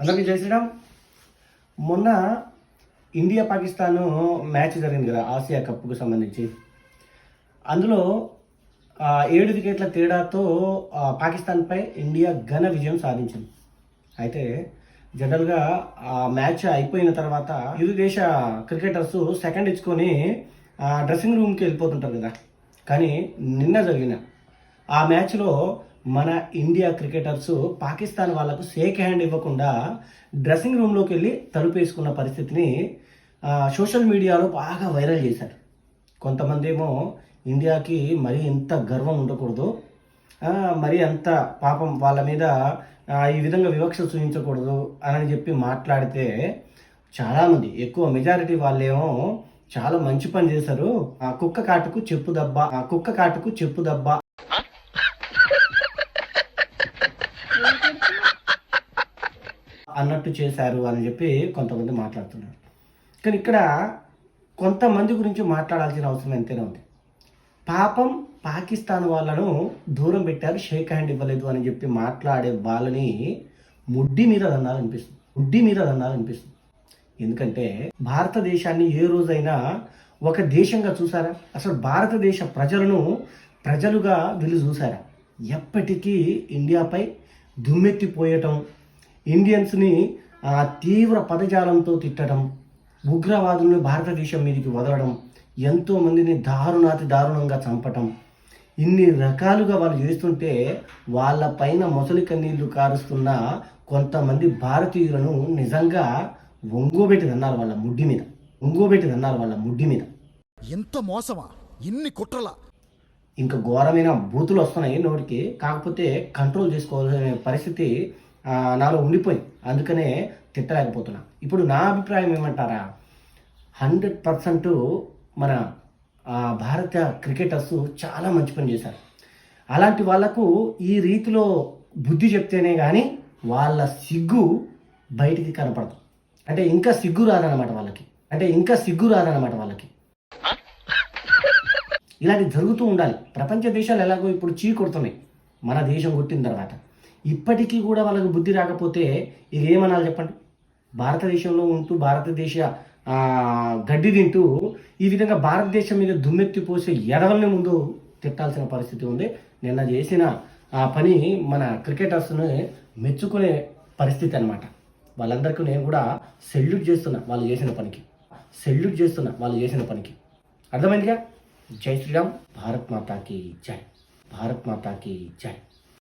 అందరికీ జై శ్రీరామ్. మొన్న ఇండియా పాకిస్తాన్ మ్యాచ్ జరిగింది కదా ఆసియా కప్కు సంబంధించి. అందులో ఏడు వికెట్ల తేడాతో పాకిస్తాన్పై ఇండియా ఘన విజయం సాధించింది. అయితే జనరల్గా ఆ మ్యాచ్ అయిపోయిన తర్వాత ఇరు దేశ క్రికెటర్స్ సెకండ్ ఇచ్చుకొని డ్రెస్సింగ్ రూమ్కి వెళ్ళిపోతుంటారు కదా. కానీ నిన్న జరిగిన ఆ మ్యాచ్లో మన ఇండియా క్రికెటర్స్ పాకిస్తాన్ వాళ్ళకు షేక్ హ్యాండ్ ఇవ్వకుండా డ్రెస్సింగ్ రూమ్లోకి వెళ్ళి తలుపేసుకున్న పరిస్థితిని సోషల్ మీడియాలో బాగా వైరల్ చేశారు. కొంతమంది ఏమో ఇండియాకి మరీ ఇంత గర్వం ఉండకూడదు మరి అంత పాపం వాళ్ళ మీద ఈ విధంగా వివక్ష చూపించకూడదు అని చెప్పి మాట్లాడితే చాలామంది ఎక్కువ మెజారిటీ వాళ్ళేమో చాలా మంచి పని చేశారు. ఆ కుక్క కాటుకు చెప్పు దెబ్బ ఆ కుక్క కాటుకు చెప్పు దెబ్బ. అన్నట్టు చేశారు అని చెప్పి కొంతమంది మాట్లాడుతున్నారు. కానీ ఇక్కడ కొంతమంది గురించి మాట్లాడాల్సిన అవసరం ఎంతైనా ఉంది. పాపం పాకిస్తాన్ వాళ్ళను దూరం పెట్టారు షేక్ హ్యాండ్ ఇవ్వలేదు అని చెప్పి మాట్లాడే వాళ్ళని ముడ్డి మీద అనిపిస్తుంది. ముడ్డి మీద అనిపిస్తుంది. ఎందుకంటే భారతదేశాన్ని ఏ రోజైనా ఒక దేశంగా చూసారా? అసలు భారతదేశ ప్రజలను ప్రజలుగా వీళ్ళు చూసారా? ఎప్పటికీ ఇండియాపై దుమ్మెత్తిపోయటం ఇండియన్స్ని ఆ, తీవ్ర పదజాలంతో తిట్టడం ఉగ్రవాదుల్ని భారతదేశం మీదకి వదలడం ఎంతో మందిని దారుణాతి దారుణంగా చంపటం. ఇన్ని రకాలుగా వాళ్ళు చేస్తుంటే వాళ్ళ పైన మొసలి కన్నీళ్ళు కారుస్తున్న కొంతమంది భారతీయులను నిజంగా ఒంగోబెట్టి అన్నారు వాళ్ళ ముడ్డి మీద. ఒంగోబెట్టి అన్నారు వాళ్ళ ముడ్డి మీద. ఎంత మోసమా? ఇన్ని కుట్రలా? ఇంకా ఘోరమైన బూతులు వస్తున్నాయి నోటికి. కాకపోతే కంట్రోల్ చేసుకోవాల్సిన పరిస్థితి నాలో ఉండిపోయింది అందుకనే తిట్టలేకపోతున్నా. ఇప్పుడు నా అభిప్రాయం ఏమంటారా? హండ్రెడ్ పర్సెంట్ మన భారత క్రికెటర్స్ చాలా మంచి పని చేశారు. అలాంటి వాళ్ళకు ఈ రీతిలో బుద్ధి చెప్తేనే కానీ వాళ్ళ సిగ్గు బయటికి కనపడదు. అంటే ఇంకా సిగ్గు రాదనమాట వాళ్ళకి. అంటే ఇంకా సిగ్గు రాదనమాట వాళ్ళకి. ఇలాంటి జరుగుతూ ఉండాలి. ప్రపంచ దేశాలు ఎలాగో ఇప్పుడు చీ కొడుతున్నాయి మన దేశం కొట్టిన తర్వాత. ఇప్పటికీ కూడా వాళ్ళకి బుద్ధి రాకపోతే ఇది ఏమనాలి చెప్పండి? భారతదేశంలో ఉంటూ భారతదేశ గడ్డి తింటూ ఈ విధంగా భారతదేశం మీద దుమ్మెత్తి పోసే ఎడవల్ని ముందు తిట్టాల్సిన పరిస్థితి ఉంది. నిన్న చేసిన ఆ పని మన క్రికెటర్స్ని మెచ్చుకునే పరిస్థితి అన్నమాట. వాళ్ళందరికీ నేను కూడా సెల్యూట్ చేస్తున్నా వాళ్ళు చేసిన పనికి. సెల్యూట్ చేస్తున్నా వాళ్ళు చేసిన పనికి. అర్థమైందిగా? జై శ్రీరామ్. భారత్ మాతాకి జై. భారత్ మాతాకి జై.